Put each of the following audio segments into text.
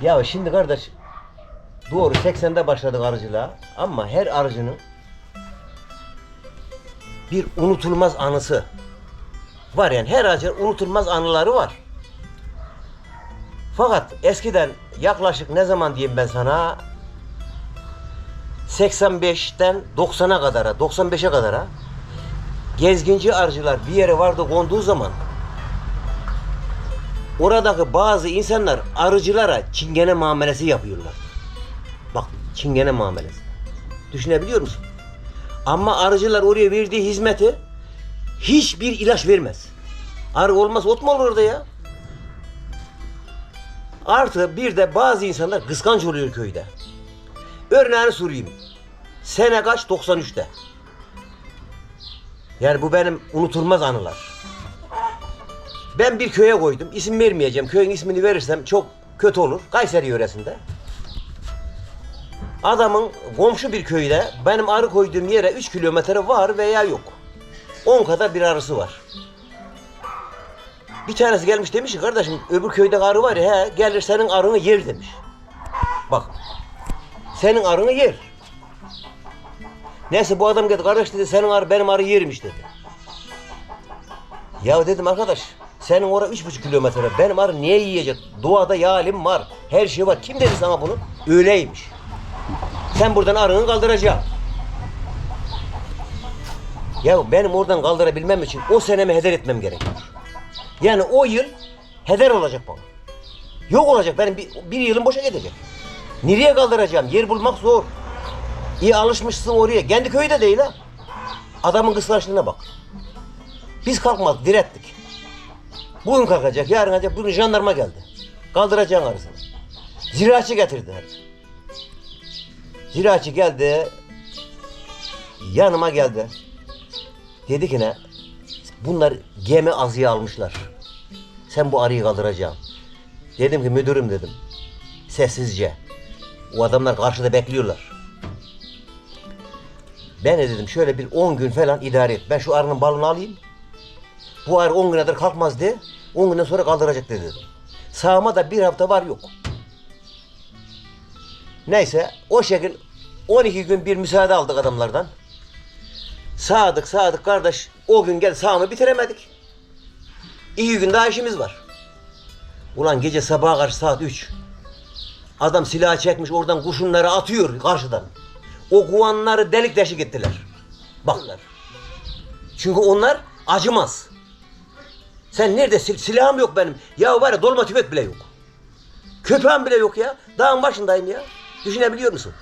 Ya şimdi kardeş doğru 80'de başladık arıcılığa ama her arıcının bir unutulmaz anısı var yani her arıcının unutulmaz anıları var. Fakat eskiden yaklaşık ne zaman diyeyim ben sana 85'ten 90'a kadara 95'e kadara gezginci arıcılar bir yere vardı konduğu zaman oradaki bazı insanlar arıcılara çingene muamelesi yapıyorlar. Bak çingene muamelesi. Düşünebiliyor musun? Ama arıcılar oraya verdiği hizmeti hiçbir ilaç vermez. Arı olmaz ot mu olur orada ya? Artı bir de bazı insanlar kıskanç oluyor köyde. Örneğini sorayım. Sene kaç? 93'te. Yani bu benim unutulmaz anılar. Ben bir köye koydum. İsim vermeyeceğim. Köyün ismini verirsem çok kötü olur. Kayseri yöresinde. Adamın komşu bir köyde benim arı koyduğum yere 3 kilometre var veya yok. 10 kadar bir arısı var. Bir tanesi gelmiş demiş ki kardeşim öbür köyde arı var ya he, gelir senin arını yer demiş. Bak senin arını yer. Neyse bu adam geldi kardeş dedi senin arı benim arı yermiş dedi. Ya dedim arkadaş senin orada üç buçuk kilometre benim arı niye yiyecek? Doğada yalim var. Her şey var. Kim dedi sana bunu? Öyleymiş. Sen buradan arını kaldıracaksın. Ya benim oradan kaldırabilmem için o senemi heder etmem gerekiyor. Yani o yıl heder olacak bana. Yok olacak benim bir, bir yılım boşa gidecek. Nereye kaldıracağım? Yer bulmak zor. İyi alışmışsın oraya. Kendi köyde değil ha. Adamın kıskançlığına bak. Biz kalkmadık, direttik. Bugün kalkacak, yarın kalkacak. Bugün jandarma geldi. Kaldıracaksın arasını. Ziraatçı getirdiler. Ziraatçı geldi. Yanıma geldi. Dedi ki ne? Bunlar gemi azıya almışlar. Sen bu arıyı kaldıracaksın. Dedim ki müdürüm dedim. Sessizce. O adamlar karşıda bekliyorlar. Ben de dedim şöyle bir 10 gün falan idare et. Ben şu arının balını alayım. Bu arı 10 güne kadar kalkmaz de. 10 günden sonra kaldıracak dedi. Sağıma da bir hafta var yok. Neyse o şekil 12 gün bir müsaade aldık adamlardan. Sağdık sağdık kardeş. O gün gel sağımı bitiremedik. İki gün daha işimiz var. Ulan gece sabaha karşı saat 3. Adam silah çekmiş oradan kurşunları atıyor karşıdan. O kuvanları delik deşik ettiler. Baklar. Çünkü onlar acımaz. Sen nerede sil silahım yok benim. Ya var ya dolma tüfek bile yok. Köpeğim bile yok ya. Dağın başındayım ya. Düşünebiliyor musun?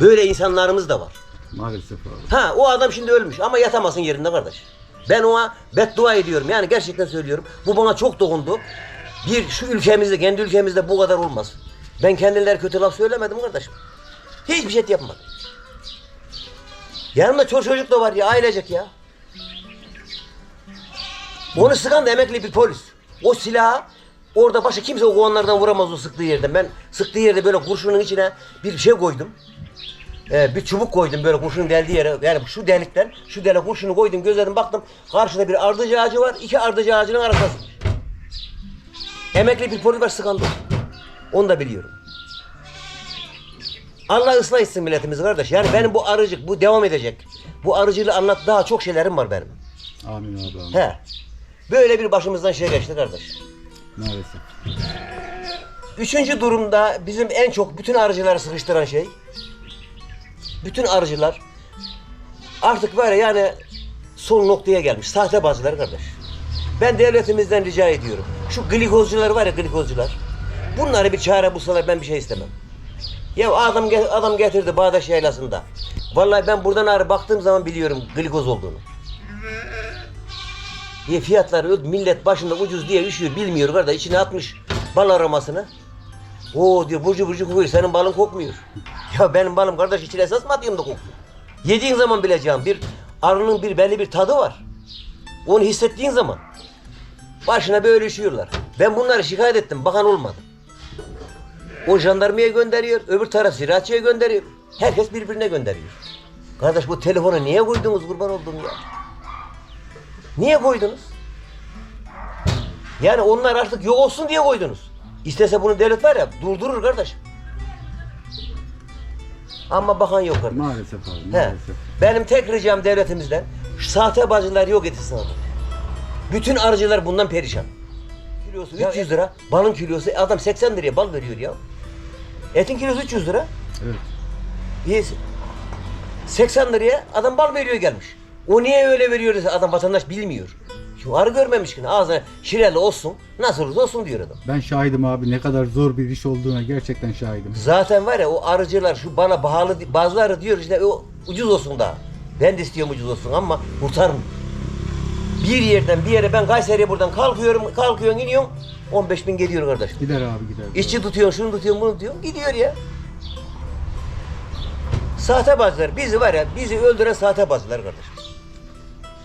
Böyle insanlarımız da var. Maalesef abi. Ha o adam şimdi ölmüş ama yatamasın yerinde kardeş. Ben ona beddua ediyorum. Yani gerçekten söylüyorum. Bu bana çok dokundu. Bir şu ülkemizde, kendi ülkemizde bu kadar olmaz. Ben kendileri kötü laf söylemedim kardeşim. Hiçbir şey yapmadım. Yanımda çocuk da var ya ailecek ya. Onu sıkan da emekli bir polis. O silahı orada başka kimse o kovanlardan vuramaz o sıktığı yerden. Ben sıktığı yerde böyle kurşunun içine bir şey koydum. Ee, bir çubuk koydum böyle kurşunun deldiği yere. Yani şu delikten şu delik kurşunu koydum gözlerim baktım. Karşıda bir ardıcı ağacı var. iki ardıcı ağacının arasında. Emekli bir polis var sıkandı. Onu da biliyorum. Allah ıslah etsin milletimizi kardeş. Yani benim bu arıcık bu devam edecek. Bu arıcılığı anlat daha çok şeylerim var benim. Amin abi amin. He. Böyle bir başımızdan şey geçti kardeş. Maalesef. Üçüncü durumda bizim en çok bütün arıcıları sıkıştıran şey bütün arıcılar artık böyle yani son noktaya gelmiş. Sahte bazıları kardeş. Ben devletimizden rica ediyorum. Şu glikozcular var ya glikozcular. Bunları bir çare bulsalar ben bir şey istemem. Ya adam adam getirdi Bağdaş Yaylası'nda. Vallahi ben buradan ağrı baktığım zaman biliyorum glikoz olduğunu. Diye fiyatlar öldü. Millet başında ucuz diye üşüyor bilmiyor kardeş. içine atmış bal aromasını. Oo diyor burcu burcu kokuyor. Senin balın kokmuyor. Ya benim balım kardeş içine esas mı atıyorum da kokuyor. Yediğin zaman bileceğim bir arının bir belli bir tadı var. Onu hissettiğin zaman başına böyle üşüyorlar. Ben bunları şikayet ettim. Bakan olmadı. O jandarmaya gönderiyor. Öbür taraf ziraatçıya gönderiyor. Herkes birbirine gönderiyor. Kardeş bu telefonu niye koydunuz kurban olduğum ya? Niye koydunuz? Yani onlar artık yok olsun diye koydunuz. İstese bunu devlet var ya durdurur kardeş. Ama bakan yok kardeş. Maalesef abi He. maalesef. Benim tek ricam devletimizden şu sahte bacılar yok etsin adam. Bütün arıcılar bundan perişan. Kilosu 300 lira, balın kilosu adam 80 liraya bal veriyor ya. Etin kilosu 300 lira. Evet. İyi. 80 liraya adam bal veriyor gelmiş. O niye öyle veriyor dese adam vatandaş bilmiyor. Arı görmemiş ki ağzına şireli olsun, nasıl olursa olsun diyor adam. Ben şahidim abi ne kadar zor bir iş olduğuna gerçekten şahidim. Zaten var ya o arıcılar şu bana pahalı bazıları diyor işte o ucuz olsun daha. Ben de istiyorum ucuz olsun ama kurtarmıyor. Bir yerden bir yere ben Kayseri'ye buradan kalkıyorum, kalkıyorsun iniyorsun 15 bin geliyor kardeş. Gider abi gider. İşçi tutuyorsun, şunu tutuyorsun, bunu tutuyorsun gidiyor ya. Sahte bazılar bizi var ya bizi öldüren sahte bazılar kardeş.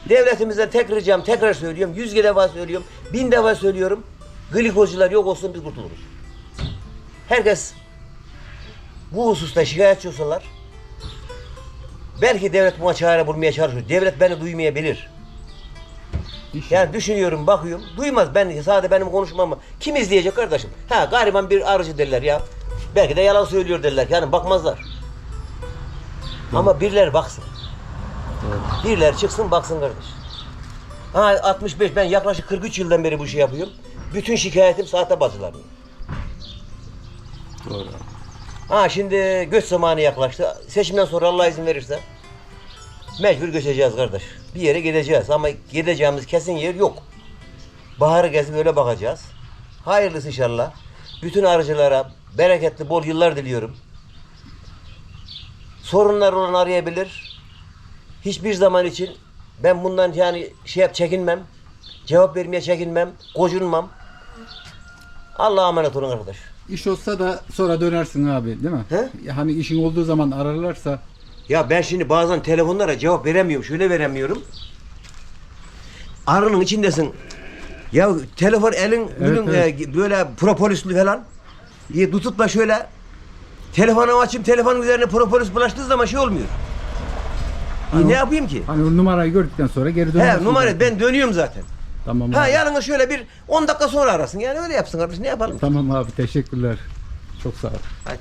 Devletimizden tek ricam tekrar söylüyorum. Yüz defa söylüyorum. Bin defa söylüyorum. Glikozular yok olsun biz kurtuluruz. Herkes bu hususta şikayetçi olsalar belki devlet buna çare bulmaya çalışıyor. Devlet beni duymayabilir. Yani düşünüyorum, bakıyorum. Duymaz ben sadece benim konuşmamı. Kim izleyecek kardeşim? Ha gariban bir arıcı derler ya. Belki de yalan söylüyor derler. Yani bakmazlar. Ama birileri baksın. Doğru. Birileri çıksın baksın kardeş. Ha 65 ben yaklaşık 43 yıldan beri bu işi yapıyorum. Bütün şikayetim sahte bacılarının. Doğru. Ha şimdi göç zamanı yaklaştı. Seçimden sonra Allah izin verirse mecbur göçeceğiz kardeş. Bir yere gideceğiz ama gideceğimiz kesin yer yok. Baharı gezip öyle bakacağız. Hayırlısı inşallah. Bütün arıcılara bereketli bol yıllar diliyorum. Sorunlar olan arayabilir. Hiçbir zaman için ben bundan yani şey yap çekinmem. Cevap vermeye çekinmem. Gocunmam. Allah'a emanet olun arkadaş. İş olsa da sonra dönersin abi değil mi? He? Hani işin olduğu zaman ararlarsa Ya ben şimdi bazen telefonlara cevap veremiyorum. Şöyle veremiyorum. Arının içindesin. Ya telefon elin bugün evet. e, böyle propolisli falan. diye tutup da şöyle telefonu açayım telefonun üzerine propolis bulaştığı zaman şey olmuyor. E, Hani ne o- yapayım ki? hani o numarayı gördükten sonra geri dönersin. He numara ben dönüyorum zaten. Tamam Ha abi. yarın şöyle bir 10 dakika sonra arasın. Yani öyle yapsın kardeş ne yapalım? Tamam abi teşekkürler. Çok sağ ol. Hadi.